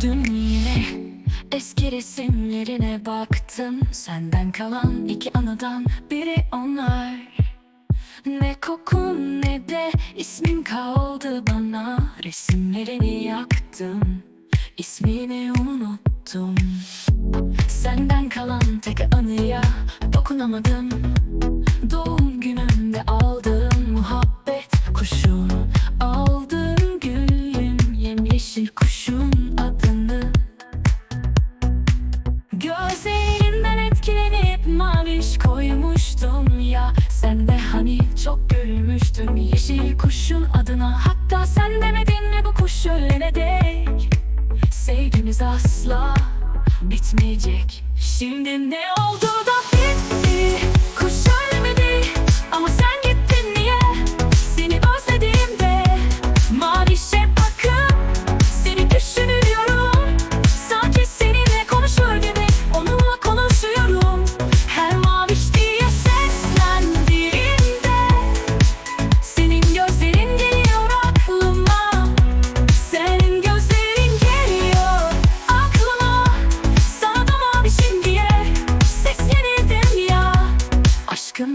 Dün yine eski resimlerine baktım Senden kalan iki anıdan biri onlar. Ne kokun ne de ismin kaldı bana. Resimlerini yaktım ismini unuttum. Senden kalan tek anıya dokunamadım asla bitmeyecek. Şimdi ne oldu da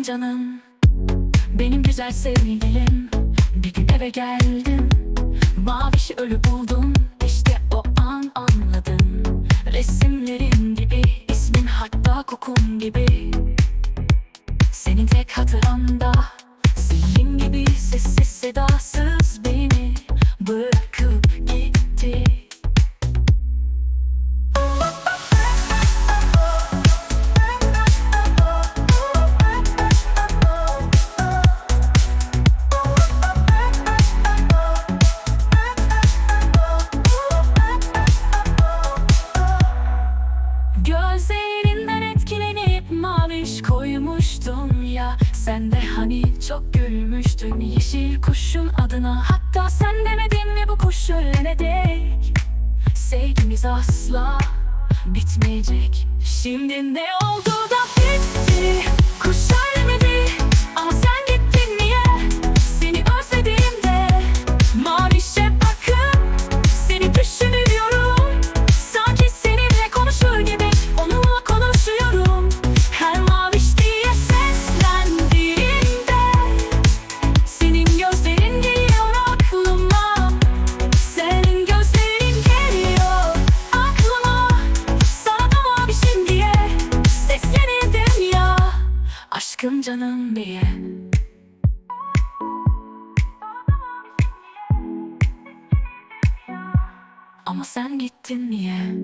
canım. Benim güzel sevgilim. Bir gün eve geldim. Mavişi ölü buldum. İşte o an anladım. Resimlerin gibi ismin hatta kokun gibi. Senin tek hatıranda Senin gibi sessiz sedasız Sen de hani çok gülmüştün yeşil kuşun adına. Hatta sen demedin mi bu kuş ölene dek? Sevgimiz asla bitmeyecek. Şimdi ne oldu da bitti? Kuş ölmedi Aşkım canım diye Ama sen gittin niye?